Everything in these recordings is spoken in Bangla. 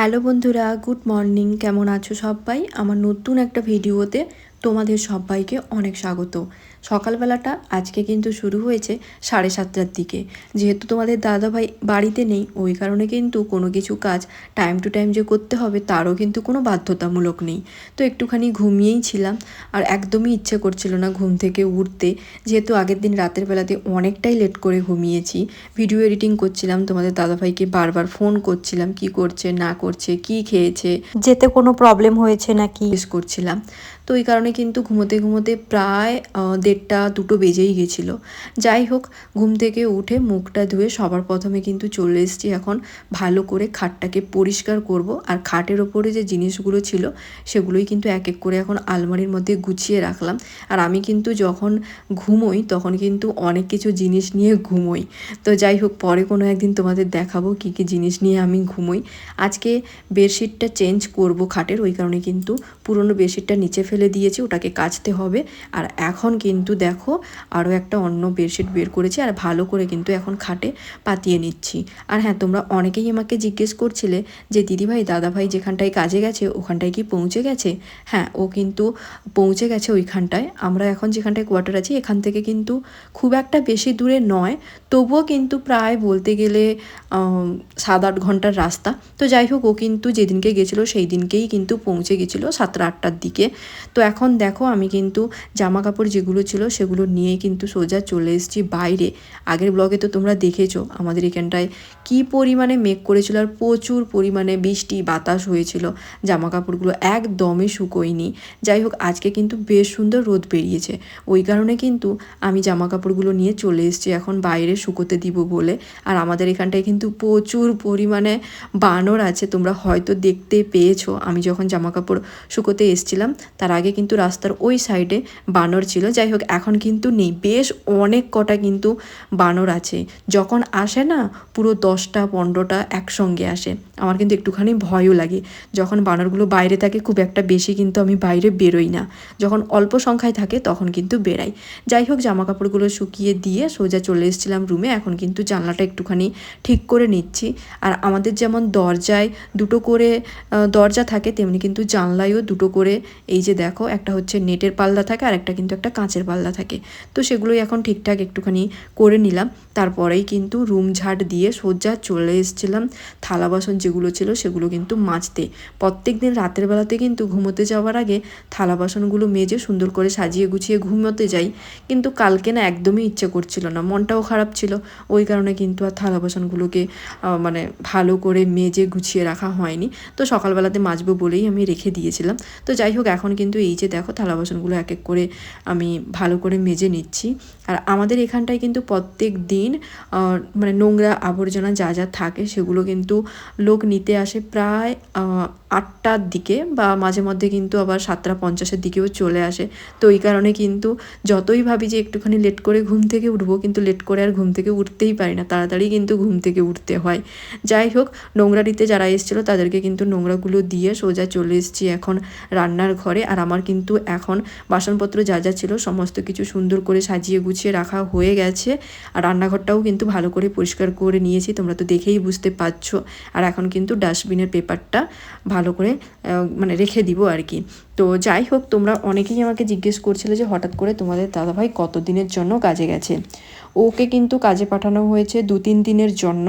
হ্যালো বন্ধুরা গুড মর্নিং। কেমন আছো সবাই? আমার নতুন একটা ভিডিওতে তোমাদের সবাইকে অনেক স্বাগত। সকালবেলাটা আজকে কিন্তু শুরু হয়েছে সাড়ে সাতটার দিকে। যেহেতু তোমাদের দাদাভাই বাড়িতে নেই ওই কারণে কিন্তু কোনো কিছু কাজ টাইম টু টাইম যে করতে হবে তারও কিন্তু কোনো বাধ্যতামূলক নেই। তো একটুখানি ঘুমিয়েই ছিলাম আর একদমই ইচ্ছে করছিল না ঘুম থেকে উঠতে। যেহেতু আগের দিন রাতের বেলাতে অনেকটাই লেট করে ঘুমিয়েছি। ভিডিও এডিটিং করছিলাম তোমাদের দাদাভাইকে বারবার ফোন করছিলাম কি করছে না করছে কি খেয়েছে যেতে কোনো প্রবলেম হয়েছে নাকি? করছিলাম। তো এই কারণে কিন্তু ঘুমোতে ঘুমোতে প্রায় দেড়টা, দুটো বেজেই গেছিল। যাই হোক, ঘুম থেকে উঠে মুখটা ধুয়ে সবার প্রথমে কিন্তু চলে এসেছি এখন ভালো করে খাটটাকে পরিষ্কার করব। আর খাটের ওপরে যে জিনিসগুলো ছিল, সেগুলোই কিন্তু এক এক করে এখন আলমারির মধ্যে গুছিয়ে রাখলাম। আর আমি কিন্তু যখন ঘুমোই, তখন কিন্তু অনেক কিছু জিনিস নিয়ে ঘুমোই। তো যাই হোক, পরে কোনো একদিন তোমাদের দেখাবো কী কী জিনিস নিয়ে আমি ঘুমোই। আজকে বেডশিটটা চেঞ্জ করব খাটের, ওই কারণে কিন্তু পুরনো বেডশিটটা নিচে ফেলে দিয়েছি, ওটাকে কাচতে হবে। আর এখন কিন্তু দেখো আরও একটা অন্য বেডশিট বের করেছি আর ভালো করে কিন্তু এখন খাটে পাতিয়ে নিচ্ছি। আর হ্যাঁ তোমরা অনেকেই আমাকে জিজ্ঞেস করছিলে যে, দিদিভাই, দাদাভাই যেখানটায় কাজে গেছে, ওখানটায় কি পৌঁছে গেছে? হ্যাঁ ও কিন্তু পৌঁছে গেছে ওইখানটায়। আমরা এখন যেখানটায় কোয়ার্টার আছি, এখান থেকে কিন্তু খুব একটা বেশি দূরে নয়। তবুও কিন্তু প্রায় বলতে গেলে সাত আট ঘণ্টার রাস্তা। তো যাই হোক, ও কিন্তু যেদিনকে গেছিল সেই দিনকেই কিন্তু পৌঁছে গেছিল সাতটা আটটার দিকে। তো এখন দেখো আমি কিন্তু জামা কাপড় যেগুলো ছিল সেগুলো নিয়ে কিন্তু সোজা চলে এসেছি বাইরে। আগের ব্লগে তো তোমরা দেখেছ আমাদের এখানটায় কি পরিমাণে মেঘ করেছিল আর প্রচুর পরিমাণে বৃষ্টি, বাতাস হয়েছিল। জামা কাপড়গুলো একদমই শুকোয়নি। যাই হোক, আজকে কিন্তু বেশ সুন্দর রোদ বেরিয়েছে। ওই কারণে কিন্তু আমি জামা কাপড়গুলো নিয়ে চলে এসেছি এখন বাইরে শুকোতে দিব বলে। আর আমাদের এখানটায় কিন্তু প্রচুর পরিমাণে বানর আছে, তোমরা হয়তো দেখতে পেয়েছ। আমি যখন জামা কাপড় শুকোতে এসছিলাম, তার আগে কিন্তু রাস্তার ওই সাইডে বানর ছিল। যাই হোক, এখন কিন্তু নেই। বেশ অনেক কটা কিন্তু বানর আছে। যখন আসে না, পুরো দশটা, পনেরোটা একসঙ্গে আসে। আমার কিন্তু একটুখানি ভয়ও লাগে। যখন বানরগুলো বাইরে থাকে, খুব একটা বেশি কিন্তু আমি বাইরে বেরোই না। যখন অল্প সংখ্যায় থাকে, তখন কিন্তু বেরাই। যাই হোক জামা কাপড়গুলো শুকিয়ে দিয়ে সোজা চলে এসেছিলাম রুমে এখন কিন্তু জানলাটা একটুখানি ঠিক করে নিচ্ছি। আর আমাদের যেমন দরজায় দুটো করে দরজা থাকে, তেমনি কিন্তু জানলায়ও দুটো করে এই যে দেখো, একটা হচ্ছে নেটের পাল্লা থাকে আর একটা কিন্তু একটা কাঁচের পাল্লা থাকে। তো সেগুলোই এখন ঠিকঠাক একটুখানি করে নিলাম। তারপরেই কিন্তু রুম ঝাট দিয়ে সোজা চলে এসেছিলাম। থালা বাসন যেগুলো ছিল সেগুলো কিন্তু মাজতে। প্রত্যেক দিন রাতের বেলাতে কিন্তু ঘুমোতে যাওয়ার আগে থালা বাসনগুলো মেজে সুন্দর করে সাজিয়ে গুছিয়ে ঘুমোতে যাই। কিন্তু কালকে না একদমই ইচ্ছে করছিল না, মনটাও খারাপ ছিল। ওই কারণে কিন্তু আর থালা বাসনগুলোকে মানে ভালো করে মেজে গুছিয়ে রাখা হয়নি। তো সকালবেলাতে মাজবো বলেই আমি রেখে দিয়েছিলাম। তো যাই হোক, এখন কিন্তু এই যে দেখো থালা বাসনগুলো এক এক করে আমি ভালো করে মেজে নিচ্ছি। আর আমাদের এখানটায় কিন্তু প্রত্যেক দিন মানে নোংরা আবর্জনা যা যা থাকে সেগুলো কিন্তু লোক নিতে আসে প্রায় আটটার দিকে বা মাঝে মধ্যে কিন্তু আবার সাতটা পঞ্চাশের দিকেও চলে আসে। তো এই কারণে কিন্তু যতই ভাবি যে একটুখানি লেট করে ঘুম থেকে উঠবো, কিন্তু লেট করে আর ঘুম থেকে উঠতেই পারি না, তাড়াতাড়ি কিন্তু ঘুম থেকে উঠতে হয়। যাই হোক নোংরা দিতে যারা এসেছিল তাদেরকে কিন্তু নোংরাগুলো দিয়ে সোজা চলে এসেছি এখন রান্নার ঘরে। আর আমার কিন্তু এখন বাসনপত্র যা যা ছিল সমস্ত কিছু সুন্দর করে সাজিয়ে গুছিয়ে রাখা হয়ে গেছে। আর রান্নাঘরটাও কিন্তু ভালো করে পরিষ্কার করে নিয়েছি, তোমরা তো দেখেই বুঝতে পারছ। আর এখন কিন্তু ডাস্টবিনের পেপারটা ভালো করে মানে রেখে দিব আর কি। তো যাই হোক, তোমরা অনেকেই আমাকে জিজ্ঞেস করছিলে যে হঠাৎ করে তোমাদের দাদাভাই কত দিনের জন্য কাজে গেছে? ওকে কিন্তু কাজে পাঠানো হয়েছে দু তিন দিনের জন্য।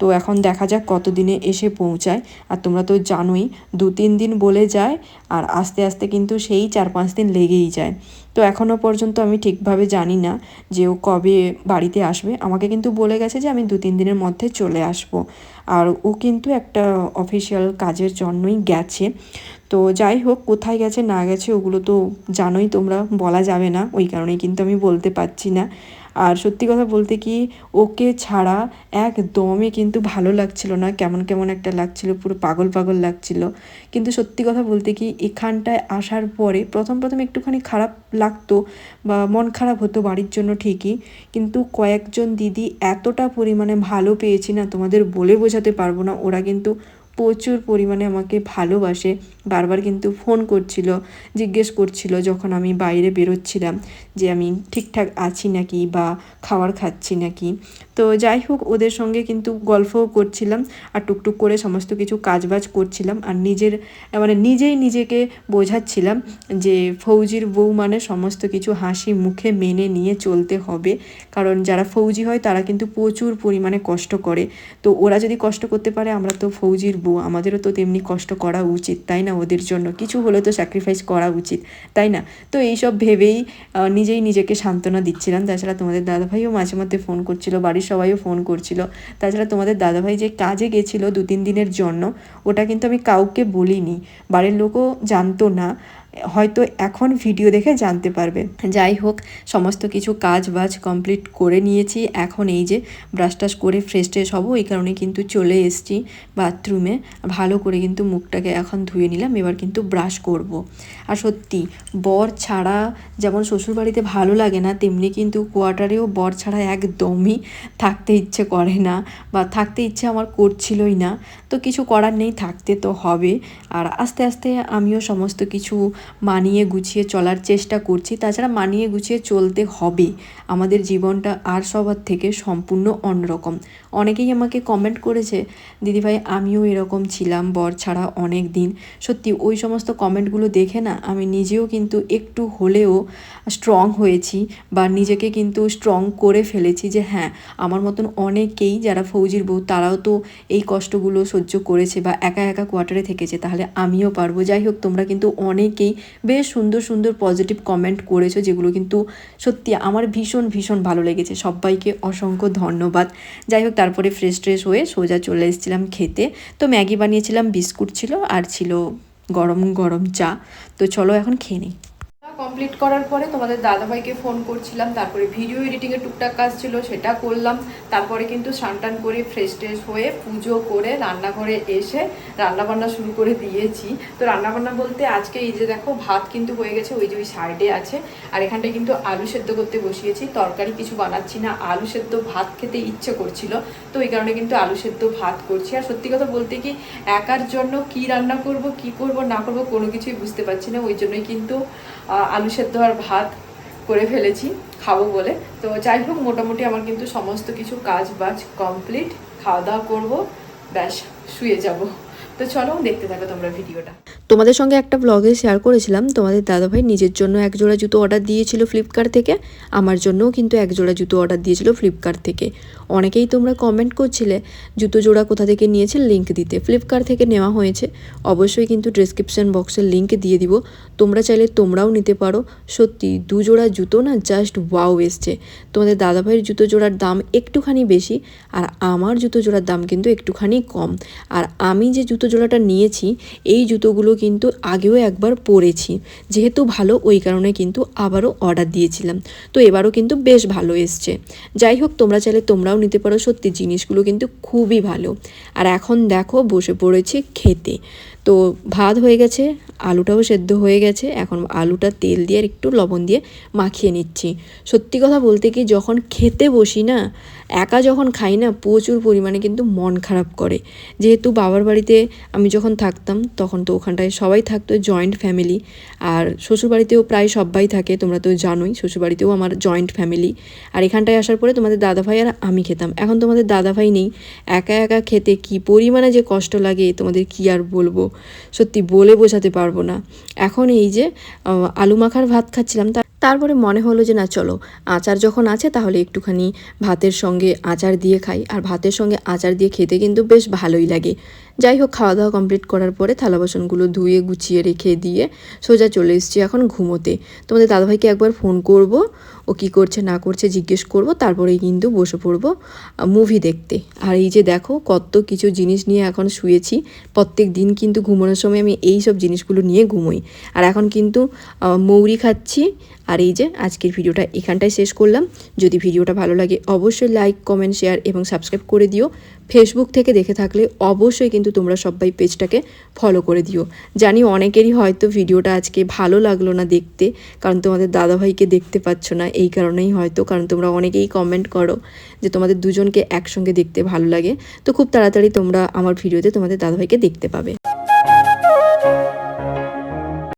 তো এখন দেখা যাক কত দিনে এসে পৌঁছায়। আর তোমরা তো জানোই, দু তিন দিন বলে যায় আর আস্তে আস্তে কিন্তু সেই চার পাঁচ দিন লেগেই যায়। তো এখনও পর্যন্ত আমি ঠিকভাবে জানি না যে ও কবে বাড়িতে আসবে। আমাকে কিন্তু বলে গেছে যে আমি দু তিন দিনের মধ্যে চলে আসব। আর ও কিন্তু একটা অফিসিয়াল কাজের জন্যই গেছে। তো যাই হোক, কোথায় গেছে, না গেছে, ওগুলো তো জানোই তোমরা, বলা যাবে না। ওই কারণেই কিন্তু আমি বলতে পারছি না। আর সত্যি কথা বলতে কি, ওকে ছাড়া একদমই কিন্তু ভালো লাগছিল না। কেমন কেমন একটা লাগছিল, পুরো পাগল পাগল লাগছিল। কিন্তু সত্যি কথা বলতে কি, এখানটায় আসার পরে প্রথম প্রথম একটুখানি খারাপ লাগতো বা মন খারাপ হতো বাড়ির জন্য ঠিকই। কিন্তু কয়েকজন দিদি এতটা পরিমাণে ভালো পেয়েছি না, তোমাদের বলে বোঝাতে পারব না। ওরা কিন্তু প্রচুর পরিমাণে আমাকে ভালোবাসে। বারবার কিন্তু ফোন করছিল, জিজ্ঞেস করছিল যখন আমি বাইরে বেরোচ্ছিলাম যে আমি ঠিকঠাক আছি নাকি বা খাবার খাচ্ছি নাকি। তো যাই হোক, ওদের সঙ্গে কিন্তু গল্পও করছিলাম আর টুকটুক করে সমস্ত কিছু কাজবাজ করছিলাম আর নিজের মানে নিজেই নিজেকে বোঝাচ্ছিলাম যে ফৌজির বউ মানে সমস্ত কিছু হাসি মুখে মেনে নিয়ে চলতে হবে। কারণ যারা ফৌজি হয়, তারা কিন্তু প্রচুর পরিমাণে কষ্ট করে। তো ওরা যদি কষ্ট করতে পারে, আমরা তো ফৌজির বউ, আমাদেরও তো তেমনি কষ্ট করা উচিত, তাই না ওদের জন্য? কিছু হলে তো স্যাক্রিফাইস করা উচিত, তাই না? তো এইসব ভেবেই নিজেই নিজেকে সান্ত্বনা দিচ্ছিলাম। তাছাড়া তোমাদের দাদাভাইও মাঝে মধ্যে ফোন করছিল, বাড়ির সবাইও ফোন করছিল। তাছাড়া তোমাদের দাদাভাই যে কাজে গেছিল দু তিন দিনের জন্য, ওটা কিন্তু আমি কাউকে বলিনি। বাড়ির লোকও জানতো না। হয়তো এখন ভিডিও দেখে জানতে পারবে। যাই হোক, সমস্ত কিছু কাজ বাজ কমপ্লিট করে নিয়েছি। এখন এই যে ব্রাশ টাশ করে ফ্রেশ ট্রেশ হব, এই কারণে কিন্তু চলে এসেছি বাথরুমে ভালো করে কিন্তু মুখটাকে এখন ধুয়ে নিলাম, এবার কিন্তু ব্রাশ করব। আর সত্যি, বর ছাড়া যেমন শ্বশুরবাড়িতে ভালো লাগে না, তেমনি কিন্তু কোয়ার্টারেও বর ছাড়া একদমই থাকতে ইচ্ছে করে না বা থাকতে ইচ্ছে আমার করছিলই না। তো কিছু করার নেই, থাকতে তো হবে। আর আস্তে আস্তে আমিও সমস্ত কিছু মানিয়ে গুছিয়ে চলার চেষ্টা করছি। তাছাড়া মানিয়ে গুছিয়ে চলতে হবে। আমাদের জীবনটা আর সবার থেকে সম্পূর্ণ অন্যরকম। অনেকেই আমাকে কমেন্ট করেছে দিদিভাই আমিও এরকম ছিলাম, বর ছাড়া অনেক দিন। সত্যি, ওই সমস্ত কমেন্টগুলো দেখে না আমি নিজেও কিন্তু একটু হলেও স্ট্রং হয়েছি বা নিজেকে কিন্তু স্ট্রং করে ফেলেছি যে হ্যাঁ আমার মতন অনেকেই যারা ফৌজির বউ, তারাও তো এই কষ্টগুলো সহ্য করেছে বা একা একা কোয়ার্টারে থেকেছে, তাহলে আমিও পারব। যাই হোক, তোমরা কিন্তু অনেকেই বেশ সুন্দর সুন্দর পজিটিভ কমেন্ট করেছ, যেগুলো কিন্তু সত্যি আমার ভীষণ ভীষণ ভালো লেগেছে। সবাইকে অসংখ্য ধন্যবাদ। যাই হোক, তারপরে ফ্রেশ ট্রেশ হয়ে সোজা চলে এসেছিলাম খেতে। তো ম্যাগি বানিয়েছিলাম, বিস্কুট ছিল আর ছিল গরম গরম চা। তো চলো এখন খেয়ে নিই। কমপ্লিট করার পরে তোমাদের দাদাভাইকে ফোন করছিলাম, তারপরে ভিডিও এডিটিংয়ের টুকটাক কাজ ছিল, সেটা করলাম। তারপরে কিন্তু স্নান টান করে ফ্রেশ ট্রেশ হয়ে পুজো করে রান্নাঘরে এসে রান্নাবান্না শুরু করে দিয়েছি। তো রান্নাবান্না বলতে আজকে এই যে দেখো, ভাত কিন্তু হয়ে গেছে, ওই যে ওই সাইডে আছে। আর এখানটায় কিন্তু আলু সেদ্ধ করতে বসিয়েছি, তরকারি কিছু বানাচ্ছি না, আলু সেদ্ধ ভাত খেতে ইচ্ছে করছিল, তো এই কারণে কিন্তু আলু সেদ্ধ ভাত করছি। আর সত্যি কথা বলতে কি, একার জন্য কি রান্না করব, কি করব না করব কোনো কিছুই বুঝতে পারছি না, ওই জন্যই কিন্তু আলু সেদ্ধ আর ভাত করে ফেলেছি, খাব বলে। তো যাই হোক, মোটামুটি আমার কিন্তু সমস্ত কিছু কাজ বাজ কমপ্লিট খাওয়া দাওয়া করব, ব্যাস, শুয়ে যাব। তো চলো, দেখতে থাকো তোমরা ভিডিওটা। তোমাদের সঙ্গে একটা ব্লগে শেয়ার করেছিলাম। তোমাদের দাদাভাই নিজের জন্য এক জোড়া জুতো অর্ডার দিয়েছিল ফ্লিপকার্ট থেকে। আমার জন্যও কিন্তু এক জোড়া জুতো অর্ডার দিয়েছিল ফ্লিপকার্ট থেকে। অনেকেই তোমরা কমেন্ট করছিলে, জুতো জোড়া কোথা থেকে নিয়েছে? লিঙ্ক দিতে। ফ্লিপকার্ট থেকে নেওয়া হয়েছে। অবশ্যই কিন্তু ডিসক্রিপশন বক্সের লিঙ্ক দিয়ে দিব। তোমরা চাইলে তোমরাও নিতে পারো। সত্যি, দু জোড়া জুতো না জাস্ট ওয়াও এসছে। তোমাদের দাদাভাইয়ের জুতো জোড়ার দাম একটুখানি বেশি, আর আমার জুতো জোড়ার দাম কিন্তু একটুখানি কম। আর আমি যে জুতো জোড়াটা নিয়েছি, এই জুতোগুলো কিন্তু আগেও একবার পরেছি যেহেতু ভালো, ওই কারণে কিন্তু আবারও অর্ডার দিয়েছিলাম। তো এবারও কিন্তু বেশ ভালো এসছে। যাই হোক, তোমরা চাইলে তোমরাও নিতে পারো। সত্যি, জিনিসগুলো কিন্তু খুবই ভালো। আর এখন দেখো, বসে পড়েছি খেতে। তো ভাত হয়ে গেছে, আলুটাও সেদ্ধ হয়ে গেছে। এখন আলুটা তেল দিয়ে আর একটু লবণ দিয়ে মাখিয়ে নিচ্ছি। সত্যি কথা বলতে কি, যখন খেতে বসি না, একা যখন খাই না, প্রচুর পরিমাণে কিন্তু মন খারাপ করে। যেহেতু বাবার বাড়িতে আমি যখন থাকতাম, তখন তো ওখানটায় সবাই থাকতো জয়েন্ট ফ্যামিলি আর শ্বশুরবাড়িতেও প্রায় সবাই থাকে, তোমরা তো জানোই, শ্বশুরবাড়িতেও আমার জয়েন্ট ফ্যামিলি আর এখানটায় আসার পরে তোমাদের দাদাভাই আর আমি খেতাম। এখন তোমাদের দাদাভাই নেই। একা একা খেতে কি পরিমাণে যে কষ্ট লাগে, তোমাদের কি আর বলব? সত্যি বলে বোঝাতে পারব না। এখন এই যে আলু মাখার ভাত খাচ্ছিলাম তারপরে মনে হলো যে না, চলো, আচার যখন আছে তাহলে একটুখানি ভাতের সঙ্গে আচার দিয়ে খাই। আর ভাতের সঙ্গে আচার দিয়ে খেতে কিন্তু বেশ ভালোই লাগে। যাই হোক খাওয়া দাওয়া কমপ্লিট করার পরে থালা বাসনগুলো ধুয়ে, গুছিয়ে রেখে দিয়ে সোজা চলে এসেছি এখন ঘুমোতে। তোমাদের দাদাভাইকে একবার ফোন করব। ও কি করছে, না করছে জিজ্ঞেস করব, তারপরেই কিন্তু বসে পড়ব মুভি দেখতে। আর এই যে দেখো, কত কিছু জিনিস নিয়ে এখন শুয়েছি, প্রত্যেক দিন কিন্তু ঘুমানোর সময় আমি এই সব জিনিসগুলো নিয়ে ঘুমোই। আর এখন কিন্তু মৌরি খাচ্ছি। আর এই যে আজকের ভিডিওটা এখানটায় শেষ করলাম। যদি ভিডিওটা ভালো লাগে, অবশ্যই লাইক কমেন্ট শেয়ার এবং সাবস্ক্রাইব করে দিও। ফেসবুক থেকে দেখে থাকলে অবশ্যই কিন্তু তোমরা সবাই পেজটাকে ফলো করে দিও। জানি অনেকেরই হয়তো ভিডিওটা আজকে ভালো লাগল না দেখতে, কারণ তোমাদের দাদাভাইকে দেখতে পাচ্ছ না এই কারণেই হয়তো, কারণ তোমরা অনেকেই কমেন্ট করো যে তোমাদের দুজনকে একসঙ্গে দেখতে ভালো লাগে। তো খুব তাড়াতাড়ি তোমরা আমার ভিডিওতে তোমাদের দাদাভাইকে দেখতে পাবে।